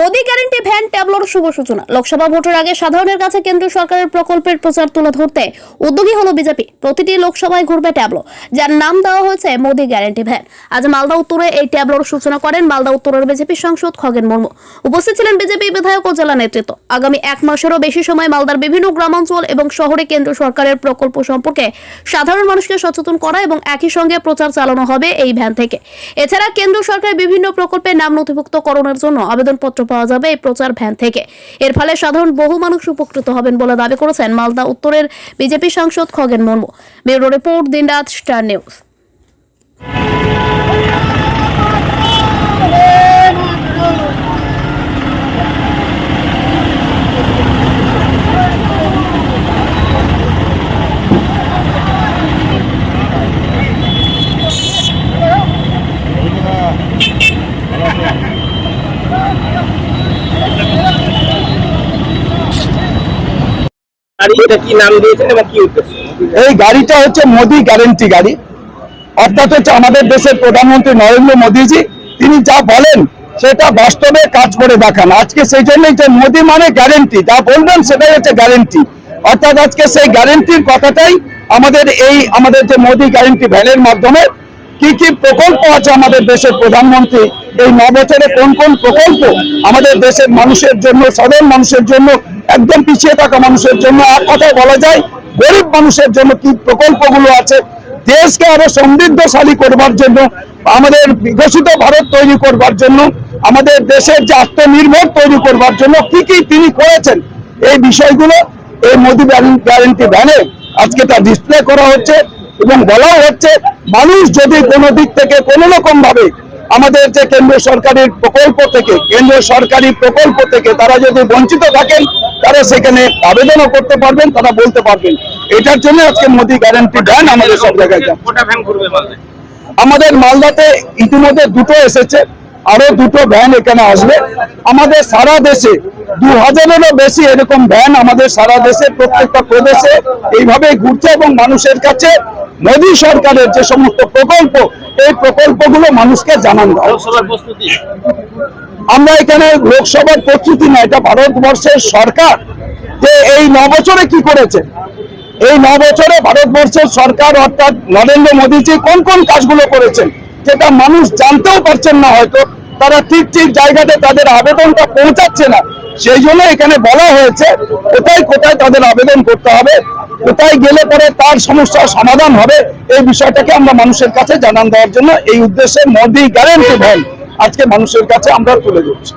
Modi guarantee van ট্যাবলোর শুভ সূচনা। লোকসভা ভোটের আগে সাধারণের কাছে কেন্দ্রীয় সরকারের প্রকল্পের প্রচার তুলে ধরতে উদ্যোগী হলো বিজেপি। প্রতিটি লোকসভায় ঘুরবে ট্যাবলো, যার নাম দেওয়া হয়েছে মোদি গ্যারেন্টি ভ্যান। আজ মালদা উত্তরে এই ট্যাবলোর সূচনা করেন মালদা উত্তরের বিজেপি সাংসদ খগেন মুর্মু। উপস্থিত ছিলেন বিজেপি বিধায়ক ও জেলা নেতৃত্ব। আগামী এক মাসেরও বেশি সময় মালদার বিভিন্ন গ্রামাঞ্চল এবং শহরে কেন্দ্র সরকারের প্রকল্প সম্পর্কে সাধারণ মানুষকে সচেতন করা এবং একই সঙ্গে প্রচার চালানো হবে এই ভ্যান থেকে। এছাড়া কেন্দ্র সরকারের বিভিন্ন প্রকল্পে নাম নথিভুক্তকরণের জন্য আবেদনপত্র পাওয়া যাবে এই প্রচার ভ্যান থেকে। এর ফলে সাধারণ বহু মানুষ উপকৃত হবেন বলে দাবি করেছেন মালদা উত্তরের বিজেপি সাংসদ খগেন মুর্মু। ব্যুরো রিপোর্ট দিনরাত স্টার নিউজ। এই গাড়িটা হচ্ছে মোদি গ্যারেন্টি গাড়ি। অর্থাৎ হচ্ছে আমাদের দেশের প্রধানমন্ত্রী নরেন্দ্র মোদীজি, তিনি যা বলেন, সেটা বাস্তবে কাজ করে দেখান। আজকে সেই জন্যই যে মোদি মানে গ্যারেন্টি যা বলবেন সেটাই হচ্ছে গ্যারেন্টি অর্থাৎ আজকে সেই গ্যারেন্টির কথাটাই আমাদের এই, আমাদের যে মোদি গ্যারেন্টি ভ্যানের মাধ্যমে কি কি প্রকল্প আছে আমাদের দেশের প্রধানমন্ত্রী, এই ন বছরে কোন কোন প্রকল্প আমাদের দেশের মানুষের জন্য, সাধারণ মানুষের জন্য একদম পিছিয়ে থাকা মানুষের জন্য এক কথায় বলা যায়, গরিব মানুষের জন্য কি প্রকল্পগুলো আছে, দেশকে আরও সমৃদ্ধশালী করবার জন্য, আমাদের বিকশিত ভারত তৈরি করবার জন্য, আমাদের দেশের যে আত্মনির্ভর তৈরি করবার জন্য কি কি তিনি করেছেন, এই বিষয়গুলো এই মোদী গ্যারেন্টি ভ্যানে আজকে তা ডিসপ্লে করা হচ্ছে এবং বলাও হচ্ছে, মানুষ যদি কোনো দিক থেকে কোনো রকম ভাবে আমাদের যে কেন্দ্র সরকারের প্রকল্প থেকে কেন্দ্র সরকারি প্রকল্প থেকে তারা যদি বঞ্চিত থাকেন তারা সেখানে আবেদনও করতে পারবেন তারা বলতে পারবেন। এটার জন্য আজকে মোদি গ্যারান্টি দেন আমাদের সব জায়গায় আমাদের মালদাতে ইতিমধ্যে দুটো এসেছে আরও দুটো ভ্যান এখানে আসবে। আমাদের সারা দেশে দু হাজারেরও বেশি এরকম ভ্যান আমাদের সারা দেশে প্রত্যেকটা প্রদেশে এইভাবে ঘুরছে এবং মানুষের কাছে মোদী সরকারের যে সমস্ত প্রকল্প এই প্রকল্পগুলো মানুষকে জানান আমরা এখানে লোকসভার প্রস্তুতি না এটা ভারতবর্ষের সরকার। যে এই ন বছরে কি করেছে? এই ন বছরে ভারতবর্ষের সরকার অর্থাৎ নরেন্দ্র মোদীজি কোন কোন কাজগুলো করেছেন সেটা মানুষ জানতেও পারছেন না হয়তো। তারা ঠিক ঠিক জায়গাতে তাদের আবেদনটা পৌঁছাচ্ছে না। সেই জন্য এখানে বলা হয়েছে, কোথায় কোথায় তাদের আবেদন করতে হবে, কোথায় গেলে পরে তার সমস্যার সমাধান হবে, এই বিষয়টাকে আমরা মানুষের কাছে জানান দেওয়ার জন্য এই উদ্দেশ্যে মোদি গ্যারেন্টি ভ্যান আজকে মানুষের কাছে আমরা তুলে দিচ্ছি